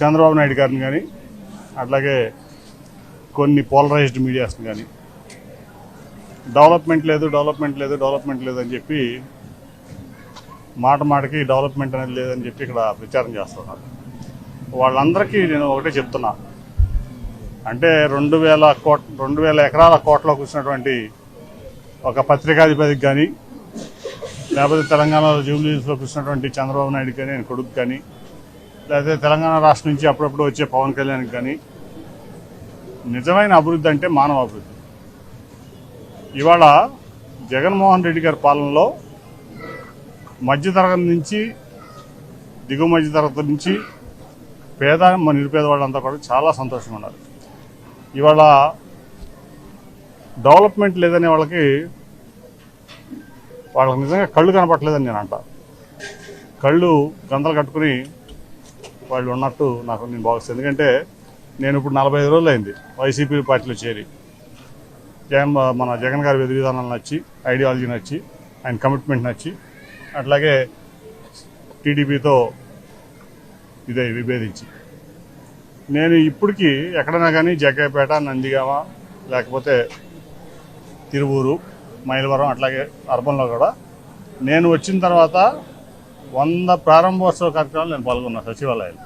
చంద్రబాబు నాయుడు గారిని కానీ అట్లాగే కొన్ని పోలరైజ్డ్ మీడియాస్ని కానీ డెవలప్మెంట్ లేదు డెవలప్మెంట్ లేదు డెవలప్మెంట్ లేదని చెప్పి మాట మాటకి డెవలప్మెంట్ అనేది లేదని చెప్పి ఇక్కడ ప్రచారం చేస్తున్నారు. వాళ్ళందరికీ నేను ఒకటే చెప్తున్నా. అంటే రెండు వేల కోట్ రెండు వేల ఎకరాల కోట్లో కూర్చున్నటువంటి ఒక పత్రికాధిపతికి కానీ లేకపోతే తెలంగాణలో జూబ్లీస్లో కూర్చున్నటువంటి చంద్రబాబు నాయుడు కానీ కొడుకు కానీ లేకపోతే తెలంగాణ రాష్ట్రం నుంచి అప్పుడప్పుడు వచ్చే పవన్ కళ్యాణ్కి కానీ నిజమైన అభివృద్ధి అంటే మానవ అభివృద్ధి. ఇవాళ జగన్మోహన్ రెడ్డి గారి పాలనలో మధ్యతరగతి నుంచి దిగువ మధ్యతరగతి నుంచి పేద నిరుపేద వాళ్ళంతా కూడా చాలా సంతోషంగా ఉన్నారు. ఇవాళ డెవలప్మెంట్ లేదనే వాళ్ళకి వాళ్ళకి నిజంగా కళ్ళు కనపట్లేదని నేను అంట. కళ్ళు గంతలు కట్టుకుని వాళ్ళు ఉన్నట్టు నాకు నేను భావిస్తాను. ఎందుకంటే నేను ఇప్పుడు నలభై ఐదు రోజులు అయింది వైసీపీ పార్టీలో చేరి. జగన్ మన జగన్ గారి విధి విధానాలు నచ్చి ఐడియాలజీ నచ్చి ఆయన కమిట్మెంట్ నచ్చి అట్లాగే టీడీపీతో ఇదే విభేదించి. నేను ఇప్పటికీ ఎక్కడైనా కానీ జగ్గైపేట నందిగామ లేకపోతే తిరువూరు మైలవరం అట్లాగే అర్బన్లో కూడా నేను వచ్చిన తర్వాత వంద ప్రారంభోత్సవ కార్యక్రమాలు నేను పాల్గొన్నా సచివాలయాలు.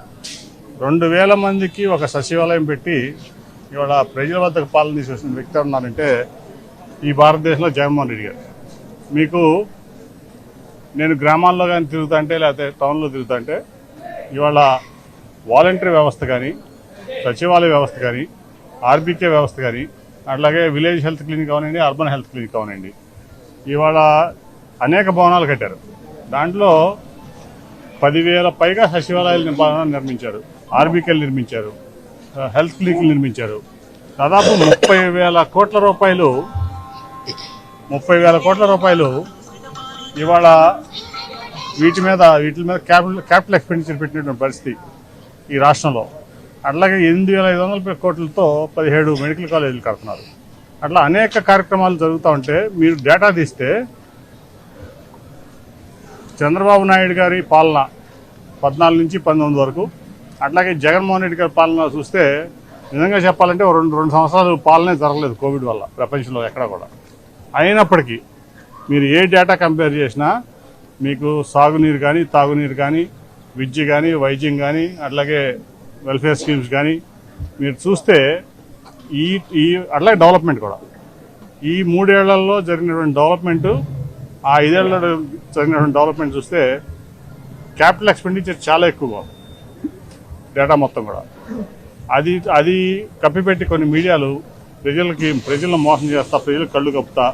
రెండు వేల మందికి ఒక సచివాలయం పెట్టి ఇవాళ ప్రజల వద్దకు పాలన తీసుకొచ్చిన వ్యక్తి ఉన్నారంటే ఈ భారతదేశంలో జగన్మోహన్ రెడ్డి గారు. మీకు నేను గ్రామాల్లో కానీ తిరుగుతుంటే లేకపోతే టౌన్లో తిరుగుతుంటే ఇవాళ వాలంటరీ వ్యవస్థ కానీ సచివాలయ వ్యవస్థ కానీ ఆర్బీకే వ్యవస్థ కానీ అట్లాగే విలేజ్ హెల్త్ క్లినిక్ అవనండి అర్బన్ హెల్త్ క్లినిక్ అవనండి ఇవాళ అనేక భవనాలు కట్టారు. దాంట్లో పదివేల పైగా సచివాలయాలు నిర్మాణం నిర్మించారు. ఆర్బీకేలు నిర్మించారు. హెల్త్ క్లినిక్లు నిర్మించారు. దాదాపు ముప్పై వేల కోట్ల రూపాయలు ముప్పై వేల కోట్ల రూపాయలు ఇవాళ వీటి మీద వీటి మీద క్యాపిటల్ క్యాపిటల్ ఎక్స్పెండిచర్ పెట్టినటువంటి పరిస్థితి ఈ రాష్ట్రంలో. అట్లాగే ఎనిమిది వేల ఐదు వందల కోట్లతో పదిహేడు మెడికల్ కాలేజీలు కడుతున్నారు. అట్లా అనేక కార్యక్రమాలు జరుగుతూ ఉంటే మీరు డేటా తీస్తే చంద్రబాబు నాయుడు గారి పాలన పద్నాలుగు నుంచి పంతొమ్మిది వరకు. అట్లాగే జగన్మోహన్ రెడ్డి గారి పాలన చూస్తే నిజంగా చెప్పాలంటే రెండు రెండు సంవత్సరాలు పాలనే జరగలేదు కోవిడ్ వల్ల ప్రపంచంలో ఎక్కడ కూడా. అయినప్పటికీ మీరు ఏ డేటా కంపేర్ చేసినా మీకు సాగునీరు కానీ తాగునీరు కానీ విద్య కానీ వైద్యం కానీ అట్లాగే వెల్ఫేర్ స్కీమ్స్ కానీ మీరు చూస్తే ఈ ఈ అట్లాగే డెవలప్మెంట్ కూడా. ఈ మూడేళ్ళలో జరిగినటువంటి డెవలప్మెంట్ ఆ ఐదేళ్ళలో జరిగినటువంటి డెవలప్మెంట్ చూస్తే క్యాపిటల్ ఎక్స్పెండిచర్ చాలా ఎక్కువగా డేటా మొత్తం కూడా. అది అది కప్పిపెట్టి కొన్ని మీడియాలు ప్రజలకి ప్రజలను మోసం చేస్తా ప్రజలకు కళ్ళు కప్పుతా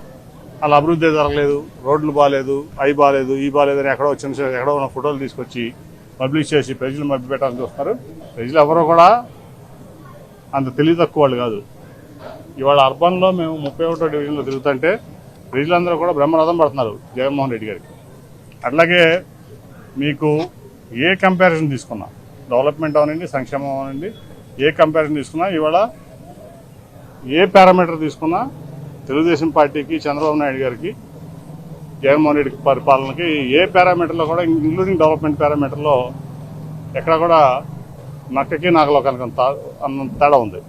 అలా అభివృద్ధి జరగలేదు రోడ్లు బాగాలేదు అవి బాగాలేదు ఈ బాగాలేదు అని ఎక్కడో చిన్న చిన్న ఎక్కడో ఉన్న ఫోటోలు తీసుకొచ్చి పబ్లిష్ చేసి ప్రజలు మభ్య పెట్టాలని చూస్తారు ప్రజలు ఎవరో కూడా అంత తెలివి తక్కువ వాళ్ళు కాదు. ఇవాళ అర్బన్లో మేము ముప్పై ఒకటో డివిజన్లో తిరుగుతుంటే ప్రజలందరూ కూడా బ్రహ్మరథం పడుతున్నారు జగన్మోహన్ రెడ్డి గారికి. అట్లాగే మీకు ఏ కంపారిజన్ తీసుకున్నా డెవలప్మెంట్ అవనండి సంక్షేమం అవనండి ఏ కంపారిజన్ తీసుకున్నా ఇవాళ ఏ పారామీటర్ తీసుకున్నా తెలుగుదేశం పార్టీకి చంద్రబాబు నాయుడు గారికి జగన్మోహన్ రెడ్డి పరిపాలనకి ఏ పారామీటర్లో కూడా ఇంక్లూడింగ్ డెవలప్మెంట్ పారామీటర్లో ఎక్కడ కూడా నక్కకి నాగలోకానికి అంత అన్నంత తేడా ఉంది.